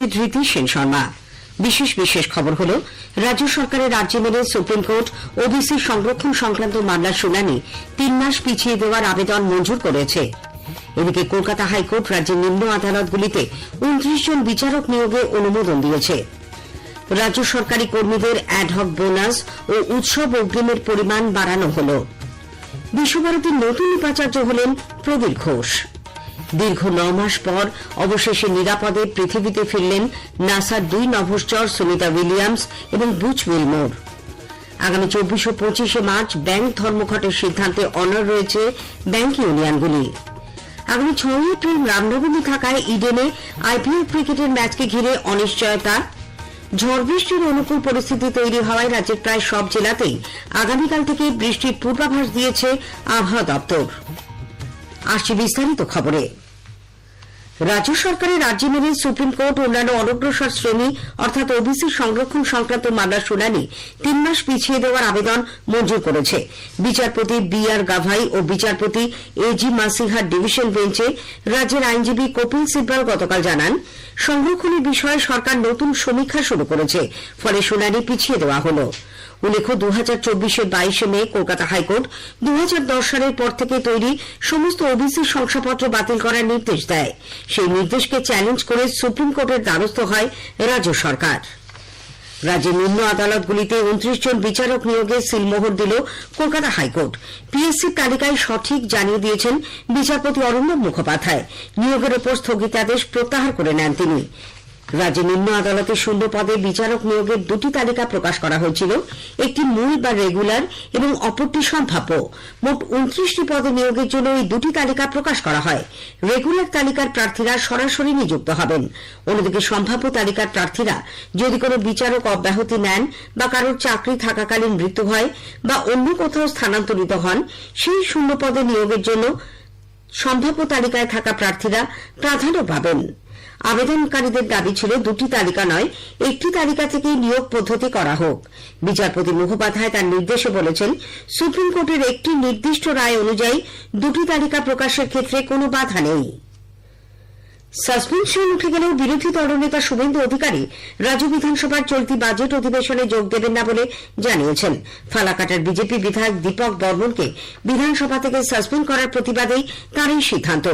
ধৃতি বিশেষ বিশেষ খবর হল, রাজ্য সরকারের রাজ্যে মেনে সুপ্রিম কোর্ট, ওবিসি সংরক্ষণ সংক্রান্ত মামলার শুনানি, তিন মাস পিছিয়ে দেওয়ার আবেদন মঞ্জুর করেছে। এদিকে কলকাতা হাইকোর্ট রাজ্যের নিম্ন আদালতগুলিতে উনত্রিশ জন বিচারক নিয়োগে অনুমোদন দিয়েছে। রাজ্য সরকারি কর্মীদের অ্যাডহক বোনাস ও উৎসব অগ্রিমের পরিমাণ বাড়ানো হল। বিশ্বভারতীর নতুন উপাচার্য হলেন প্রবীর ঘোষ। দীর্ঘ ন মাস পর অবশেষে নিরাপদে পৃথিবীতে ফিরলেন নাসার দুই নভশ্চর সুনিতা উইলিয়ামস এবং বুচ উইলমোর। আগামী চব্বিশ ও পঁচিশে মার্চ ব্যাংক ধর্মঘটের সিদ্ধান্তে অনর রয়েছে ব্যাংক ইউনিয়নগুলি। আগামী ছয় এপ্রিল রামনবমী থাকায় ইডেনে আইপিএল ক্রিকেটের ম্যাচকে ঘিরে অনিশ্চয়তা। ঝড় বৃষ্টির অনুকূল পরিস্থিতি তৈরি হওয়ায় রাজ্যের প্রায় সব জেলাতেই আগামীকাল থেকে বৃষ্টির পূর্বাভাস দিয়েছে আবহাওয়া দপ্তর। আসছে বিস্তারিত খবরে। রাজ্য সরকারের রাজ্যে মেনে সুপ্রিম কোর্ট অন্যান্য অনগ্রসর শ্রেণি, অর্থাৎ ওবিসি সংরক্ষণ সংক্রান্ত মামলার শুনানি তিন মাস পিছিয়ে দেওয়ার আবেদন মঞ্জুর করেছে। বিচারপতি বি আর গাভাই ও বিচারপতি এ জি মাসিহার ডিভিশন বেঞ্চে রাজ্যের আইনজীবী কপিল সিব্বাল গতকাল জানান, সংরক্ষণের বিষয়ে সরকার নতুন সমীক্ষা শুরু করেছে, ফলে শুনানি পিছিয়ে দেওয়া হলো। উল্লেখ্য দু হাজার চব্বিশের বাইশে মে কলকাতা হাইকোর্ট দু হাজার দশ সালের পর থেকে তৈরি সমস্ত ওবিসি শংসাপত্র বাতিল করার নির্দেশ দেয়। সেই নির্দেশকে চ্যালেঞ্জ করে সুপ্রিম কোর্টের দ্বারস্থ হয় রাজ্য সরকার। রাজ্যের নিম্ন আদালতগুলিতে উনত্রিশ জন বিচারক নিয়োগে সিলমোহর দিল কলকাতা হাইকোর্ট। পিএসসির তালিকায় সঠিক জানিয়ে দিয়েছেন বিচারপতি অরিন্দম মুখোপাধ্যায়। নিয়োগের ওপর স্থগিতাদেশ প্রত্যাহার করে নেন তিনি। রাজ্যে নিম্ন আদালতে শূন্য পদে বিচারক নিয়োগের দুটি তালিকা প্রকাশ করা হয়েছিল, একটি মূল বা রেগুলার এবং অপরটি সম্ভাব্য। মোট উনত্রিশটি পদে নিয়োগের জন্য এই দুটি তালিকা প্রকাশ করা হয়। রেগুলার তালিকার প্রার্থীরা সরাসরি নিযুক্ত হবেন। অন্যদিকে সম্ভাব্য তালিকার প্রার্থীরা যদি কোনো বিচারক অব্যাহতি নেন বা কারোর চাকরি থাকাকালীন মৃত্যু হয় বা অন্য কোথাও স্থানান্তরিত হন, সেই শূন্য পদে নিয়োগের জন্য সম্ভাব্য তালিকায় থাকা প্রার্থীরা প্রাধান্য পাবেন। আবেদনকারীদের দাবি ছিল দুটি তালিকা নয়, একটি তালিকা থেকেই নিয়োগ পদ্ধতি করা হোক। বিচারপতি মুখোপাধ্যায় তার নির্দেশে বলেছেন, সুপ্রিম কোর্টের একটি নির্দিষ্ট রায় অনুযায়ী দুটি তালিকা প্রকাশের ক্ষেত্রে কোনো বাধা নেই। সাসপেনশন উঠে গেলেও বিরোধী দলনেতা শুভেন্দু অধিকারী রাজ্য বিধানসভার চলতি বাজেট অধিবেশনে যোগ দেবেন না বলে জানিয়েছেন। ফালাকাটার বিজেপি বিধায়ক দীপক বর্মনকে বিধানসভা থেকে সাসপেন্ড করার প্রতিবাদেই তার এই সিদ্ধান্ত।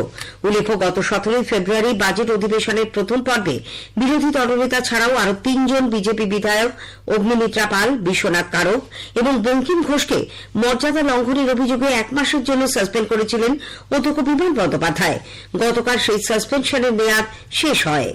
উল্লেখ্য গত সতেরোই ফেব্রুয়ারি বাজেট অধিবেশনের প্রথম পর্বে বিরোধী দলনেতা ছাড়াও আরও তিনজন বিজেপি বিধায়ক অগ্নিমিত্রা পাল, বিশ্বনাথ কারক এবং বঙ্কিম ঘোষকে মর্যাদা লঙ্ঘনের অভিযোগে এক মাসের জন্য সাসপেন্ড করেছিলেন অধ্যক্ষ বিমান বন্দ্যোপাধ্যায়। গতকাল সেই সাসপেনশনের মেয়াদ শেষ হয়।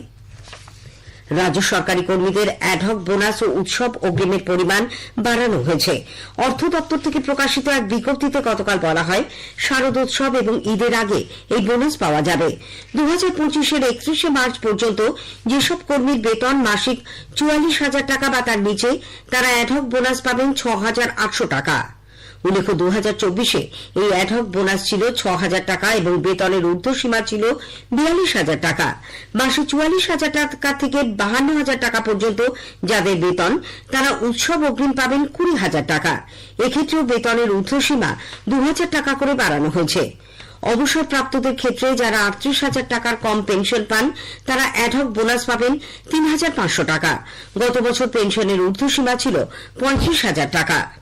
রাজ্য সরকারি কর্মীদের অ্যাডহক বোনাস ও উৎসব অগ্রিমের পরিমাণ বাড়ানো হয়েছে। অর্থ দপ্তর থেকে প্রকাশিত এক বিজ্ঞপ্তিতে গতকাল বলা হয় শারদোৎসব এবং ঈদের আগে এই বোনাস পাওয়া যাবে। দু হাজার পঁচিশের একত্রিশে মার্চ পর্যন্ত যেসব কর্মীর বেতন মাসিক চুয়াল্লিশ হাজার টাকা বা তার নিচে, তারা অ্যাডহক বোনাস পাবেন ছ হাজার আটশো টাকা। উল্লেখ্য দু হাজার চব্বিশে এই অ্যাডহক বোনাস ছিল ছ হাজার টাকা এবং বেতনের ঊর্ধ্বসীমা ছিল বিয়াল্লিশ হাজার টাকা। মাসে চুয়াল্লিশ হাজার টাকা থেকে বাহান্ন হাজার টাকা পর্যন্ত যাদের বেতন, তারা উৎসব অগ্রিম পাবেন কুড়ি হাজার টাকা। এক্ষেত্রেও বেতনের ঊর্ধ্বসীমা দু হাজার টাকা করে বাড়ানো হয়েছে। অবসরপ্রাপ্তদের ক্ষেত্রে যারা আটত্রিশ হাজার টাকার কম পেনশন পান, তারা অ্যাডহক বোনাস পাবেন তিন হাজার পাঁচশো টাকা। গত বছর পেনশনের ঊর্ধ্বসীমা ছিল পঁয়ত্রিশ হাজার টাকা।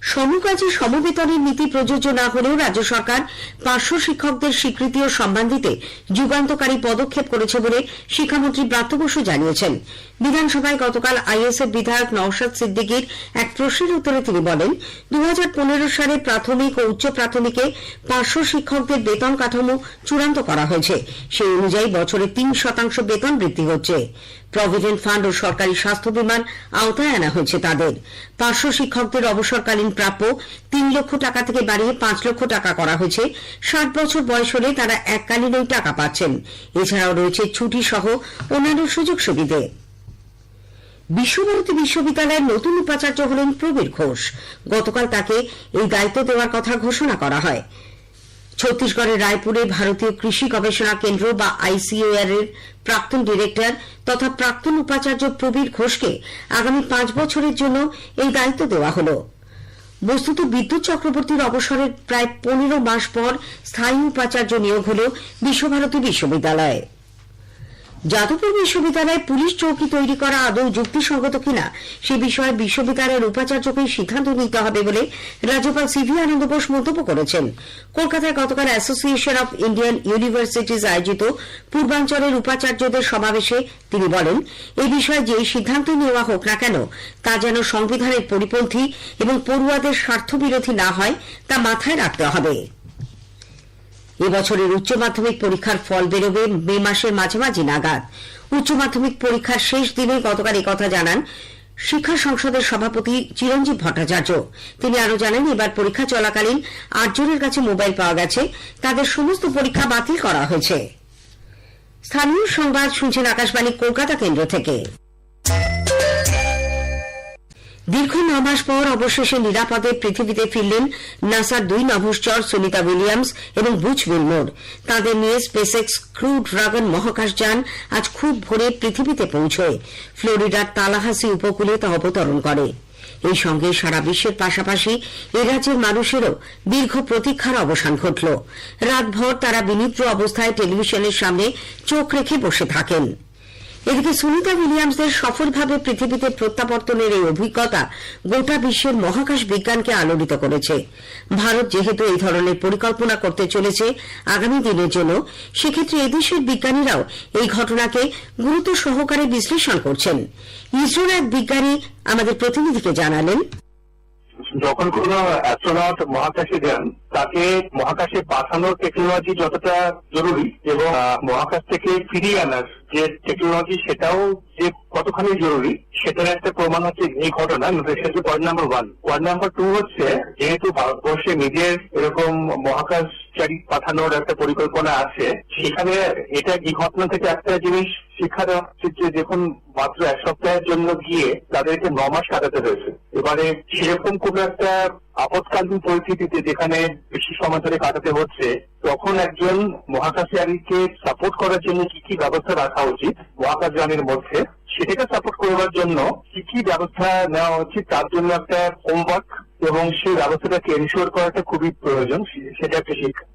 সমকাজে সমবেতনের নীতি প্রযোজ্য না হলেও রাজ্য সরকার পার্শ্ব শিক্ষকদের স্বীকৃতি ও সম্মান দিতে যুগান্তকারী পদক্ষেপ করেছে বলে শিক্ষামন্ত্রী ব্রাত্য বসু জানিয়েছেন। বিধানসভায় গতকাল আইএসএফ বিধায়ক নওশাদ সিদ্দিকির এক প্রশ্নের উত্তরে তিনি বলেন দু হাজার পনেরো সালে প্রাথমিক ও উচ্চ প্রাথমিকে পার্শ্ব শিক্ষকদের বেতন কাঠামো চূড়ান্ত করা হয়েছে। সেই অনুযায়ী বছরে তিন শতাংশ বেতন বৃদ্ধি হচ্ছে। প্রভিডেন্ট ফান্ড ও সরকারি স্বাস্থ্য বিমার আওতায় আনা হয়েছে তাদের। পার্শ্ব শিক্ষকদের অবসরকালীন প্রাপ্য তিন লক্ষ টাকা থেকে বাড়িয়ে পাঁচ লক্ষ টাকা করা হয়েছে। ষাট বছর বয়স হলে তারা এককালীন ওই টাকা পাচ্ছেন। এছাড়াও রয়েছে ছুটি সহ অন্যান্য সুযোগ সুবিধে। বিশ্বভারতী বিশ্ববিদ্যালয়ের নতুন উপাচার্য হলেন প্রবীর ঘোষ। গতকাল তাকে এই দায়িত্ব দেওয়ার কথা ঘোষণা করা হয়। ছত্তিশগড়ের রায়পুরে ভারতীয় কৃষি গবেষণা কেন্দ্র বা আইসিওআর এর প্রাক্তন ডিরেক্টর তথা প্রাক্তন উপাচার্য প্রবীর ঘোষকে আগামী পাঁচ বছরের জন্য এই দায়িত্ব দেওয়া হল। বস্তুত বিদ্যুৎ চক্রবর্তীর অবসরের প্রায় পনেরো মাস পর স্থায়ী উপাচার্য নিয়োগ হল বিশ্বভারতী বিশ্ববিদ্যালয়ে। যাদবপুর বিশ্ববিদ্যালয়ে পুলিশ চৌকি তৈরি করা আদৌ যুক্তিসঙ্গত কিনা, সে বিষয়ে বিশ্ববিদ্যালয়ের উপাচার্যকেই সিদ্ধান্ত নিতে হবে বলে রাজ্যপাল সিভি আনন্দ বোস মন্তব্য করেছেন। কলকাতায় গতকাল অ্যাসোসিয়েশন অব ইন্ডিয়ান ইউনিভার্সিটিজ আয়োজিত পূর্বাঞ্চলের উপাচার্যদের সমাবেশে তিনি বলেন এই বিষয়ে যে সিদ্ধান্ত নেওয়া হোক না কেন, তা যেন সংবিধানের পরিপন্থী এবং পড়ুয়াদের স্বার্থবিরোধী না হয়, তা মাথায় রাখতে হবে। এবছরের উচ্চ মাধ্যমিক পরীক্ষার ফল বেরোবে মে মাসের মাঝামাঝি নাগাদ। উচ্চ মাধ্যমিক পরীক্ষার শেষ দিনে গতকাল কথা জানান শিক্ষা সংসদের সভাপতি চিরঞ্জীব ভট্টাচার্য। তিনি আরও জানান, এবার পরীক্ষা চলাকালীন আটজনের কাছে মোবাইল পাওয়া গেছে। তাদের সমস্ত পরীক্ষা বাতিল করা হয়েছে। স্থানীয় সংবাদ শুনছেন আকাশবাণী, কলকাতা কেন্দ্র থেকে। দীর্ঘ ন মাস পর অবশেষে নিরাপদে পৃথিবীতে ফিরলেন নাসার দুই নভশ্চর সুনিতা উইলিয়ামস এবং বুচ উইলমোর। তাদের নিয়ে স্পেসএক্স ক্রু ড্রাগন মহাকাশযান আজ খুব ভোরে পৃথিবীতে পৌঁছয়। ফ্লোরিডার তালাহাসি উপকূলে তা অবতরণ করে। এই সঙ্গে সারা বিশ্বের পাশাপাশি এ রাজ্যের মানুষেরও দীর্ঘ প্রতীক্ষার অবসান ঘটল। রাতভর তারা বিনিদ্র অবস্থায় টেলিভিশনের সামনে চোখ রেখে বসে থাকেন। এদিকে সুনিতা উইলিয়ামসদের সফলভাবে পৃথিবীতে প্রত্যাবর্তনের এই অভিজ্ঞতা গোটা বিশ্বের মহাকাশ বিজ্ঞানকে আলোড়িত করেছে। ভারত যেহেতু এই ধরনের পরিকল্পনা করতে চলেছে আগামী দিনের জন্য, সেক্ষেত্রে এদেশের বিজ্ঞানীরাও এই ঘটনাকে গুরুত্ব সহকারে বিশ্লেষণ করছেন। ইসরোর এক বিজ্ঞানী আমাদের প্রতিনিধিকে জানালেন। যখন কোন অ্যাস্ট্রোনট মহাকাশে যান, তাকে মহাকাশে পাঠানোর টেকনোলজি যতটা জরুরি এবং মহাকাশ থেকে ফিরিয়ে আনার যে টেকনোলজি সেটাও যে কতখানি জরুরি, সেটার একটা প্রমাণ হচ্ছে এই ঘটনা সেটা point number one point number two হচ্ছে, যেহেতু ভারতবর্ষে নিজের এরকম মহাকাশচারী পাঠানোর একটা পরিকল্পনা আছে, সেখানে এটা এই ঘটনা থেকে একটা জিনিস শিক্ষা দেওয়া উচিত যে দেখুন মাত্র এক সপ্তাহের জন্য গিয়ে তাদেরকে ন মাস কাটাতে হয়েছে। এবারে সেরকম কোন একটা আপৎকালীন পরিস্থিতিতে যেখানে বেশি সময় ধরে কাটাতে হচ্ছে, তখন একজন মহাকাশচারীকে সাপোর্ট করার জন্য কি কি ব্যবস্থা রাখা উচিত, মহাকাশযানের মধ্যে? সেটাকে সাপোর্ট করবার জন্য কি কি ব্যবস্থা নেওয়া উচিত, তার জন্য একটা হোমওয়ার্ক এবং সেই ব্যবস্থাটাকে এনশিওর করাটা খুবই প্রয়োজন সেটা একটা শিক্ষা।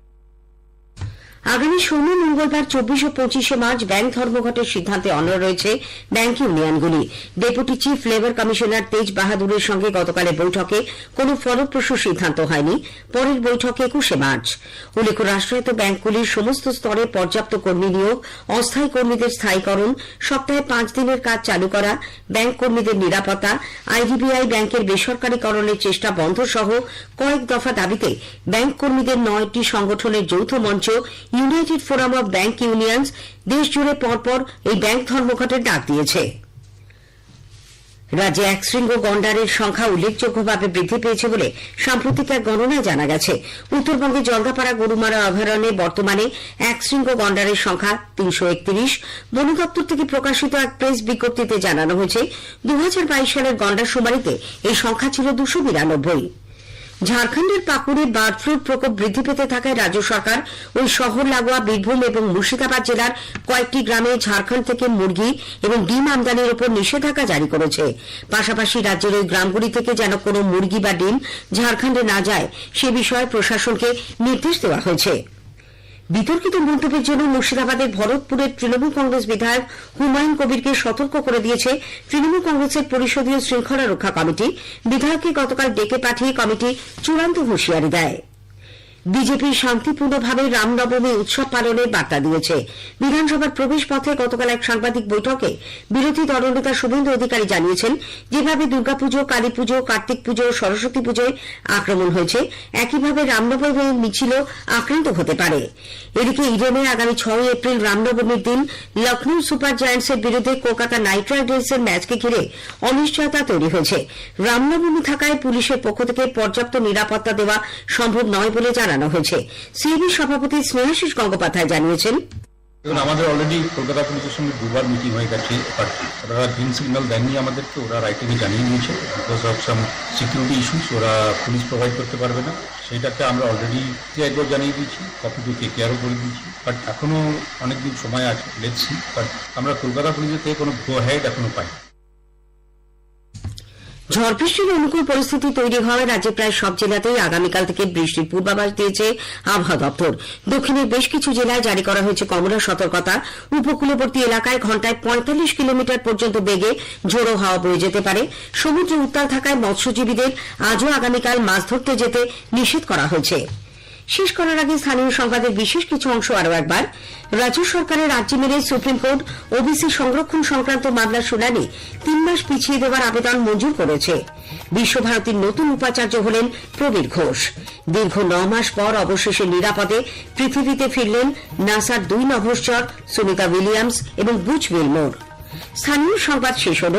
আগামী সোম মঙ্গলবার, চব্বিশ ও পঁচিশে মার্চ ব্যাংক ধর্মঘটের সিদ্ধান্তে অনড় রয়েছে bank ইউনিয়নগুলি। Deputy chief labour commissioner Tej বাহাদুরের সঙ্গে গতকালের বৈঠকে কোন ফলপ্রসূ সিদ্ধান্ত হয়নি। পরের বৈঠক একুশে মার্চ। উল্লেখ্য, রাষ্ট্রায়ত্ত ব্যাংকগুলির সমস্ত স্তরে পর্যাপ্ত কর্মী নিয়োগ, অস্থায়ী কর্মীদের স্থায়ীকরণ, সপ্তাহে পাঁচ দিনের কাজ চালু করা, ব্যাংক কর্মীদের নিরাপত্তা, আইডিবিআই ব্যাংকের বেসরকারীকরণের চেষ্টা বন্ধ সহ কয়েক দফা দাবিতে ব্যাংক কর্মীদের নয়টি সংগঠনের যৌথ মঞ্চ United Forum of Bank Unions দেশজুড়ে পরপর এই ব্যাংক ধর্মঘটের ডাক দিয়েছে। রাজ্যে এক শৃঙ্গ গন্ডারের সংখ্যা উল্লেখযোগ্যভাবে বৃদ্ধি পেয়েছে বলে সাম্প্রতিক এক গণনায় জানা গেছে। উত্তরবঙ্গে জলদাপাড়া গরুমারা অভয়ারণ্যে বর্তমানে এক শৃঙ্গ গন্ডারের সংখ্যা তিনশো একত্রিশ। বন দপ্তর থেকে প্রকাশিত এক প্রেস বিজ্ঞপ্তিতে জানানো হয়েছে দু হাজার বাইশ সালের গন্ডার শুমারিতে এই সংখ্যা ছিল দুশো বিরানব্বই। ঝাড়খণ্ডের পাকুড়ে বার্ড ফ্লুর প্রকোপ বৃদ্ধি পেতে থাকায় রাজ্য সরকার ওই শহর লাগোয়া, বীরভূম এবং মুর্শিদাবাদ জেলার কয়েকটি গ্রামে ঝাড়খণ্ড থেকে মুরগি এবং ডিম আমদানির উপর নিষেধাজ্ঞা জারি করেছে। পাশাপাশি রাজ্যের ওই গ্রামগুলি থেকে যেন কোনো মুরগি বা ডিম ঝাড়খণ্ডে না যায়, সে বিষয়ে প্রশাসনকে নির্দেশ দেওয়া হয়েছে। বিতর্কিত মন্তব্যের জন্য মুর্শিদাবাদের ভরতপুরের তৃণমূল কংগ্রেস বিধায়ক হুমায়ুন কবিরকে সতর্ক করে দিয়েছে তৃণমূল কংগ্রেসের পরিষদীয় শৃঙ্খলা রক্ষা কমিটি। বিধায়ককে গতকাল ডেকে পাঠিয়ে কমিটি চূড়ান্ত হুঁশিয়ারি দেয়। বিজেপি শান্তিপূর্ণভাবে রামনবমী উৎসব পালনের বার্তা দিয়েছে। বিধানসভার প্রবেশ পথে গতকাল এক সাংবাদিক বৈঠকে বিরোধী দলনেতা শুভেন্দু অধিকারী জানিয়েছেন, যেভাবে দুর্গাপুজো, কালীপুজো, কার্তিক পুজো, সরস্বতী পুজোয় আক্রমণ হয়েছে, একইভাবে রামনবমী মিছিলও আক্রান্ত হতে পারে। এদিকে ইডেনে আগামী ছয় এপ্রিল রামনবমীর দিন লখনৌ সুপার জায়ান্টসের বিরুদ্ধে কলকাতা নাইট রাইডার্সের ম্যাচকে ঘিরে অনিশ্চয়তা তৈরি হয়েছে। রামনবমী থাকায় পুলিশের পক্ষ থেকে পর্যাপ্ত নিরাপত্তা দেওয়া সম্ভব নয় বলে জানানো হয়েছে। সিএবি সভাপতি স্নেহাশিস গঙ্গোপাধ্যায় জানিয়েছেন, দেখুন, আমাদের অলরেডি কলকাতা পুলিশের সঙ্গে দুবার মিটিং হয়ে গেছে পার্টি ওরা গ্রিন সিগন্যাল দেননি আমাদেরকে, ওরা রাইটিংয়ে জানিয়ে দিয়েছে because of some security issues ওরা পুলিশ প্রোভাইড করতে পারবে না। সেটাকে আমরা অলরেডি একবার জানিয়ে দিয়েছি কপি টু কে কেয়ারও করে দিয়েছি বাট এখনও অনেকদিন সময় আছে লেটসি বাট আমরা কলকাতা পুলিশের থেকে কোনো গো হেড এখনও পাই ঝড় বৃষ্টির অনুকূল পরিস্থিতি তৈরি হওয়ায় রাজ্যে প্রায় সব জেলাতেই আগামীকাল থেকে বৃষ্টির পূর্বাভাস দিয়েছে আবহাওয়া দপ্তর। দক্ষিণের বেশ কিছু জেলায় জারি করা হয়েছে কমলা সতর্কতা। উপকূলবর্তী এলাকায় ঘন্টায় পঁয়তাল্লিশ কিলোমিটার পর্যন্ত বেগে ঝোড়ো হাওয়া বয়ে যেতে পারে। সমুদ্র উত্তাল থাকায় মৎস্যজীবীদের আজও আগামীকাল মাছ ধরতে যেতে নিষেধ করা হয়েছে। শেষ করার আগে স্থানীয় সংবাদের বিশেষ কিছু অংশ আরও একবার। রাজ্য সরকারের রাজ্যে মেনে সুপ্রিম কোর্ট ওবিসি সংরক্ষণ সংক্রান্ত মামলার শুনানি, তিন মাস পিছিয়ে দেওয়ার আবেদন মঞ্জুর করেছে। বিশ্বভারতীর নতুন উপাচার্য হলেন প্রবীর ঘোষ। দীর্ঘ ন মাস পর অবশেষে নিরাপদে পৃথিবীতে ফিরলেন নাসার দুই নভশ্চর সুনিতা উইলিয়ামস এবং বুচ উইলমোর স্থানীয় সংবাদ শেষ হল।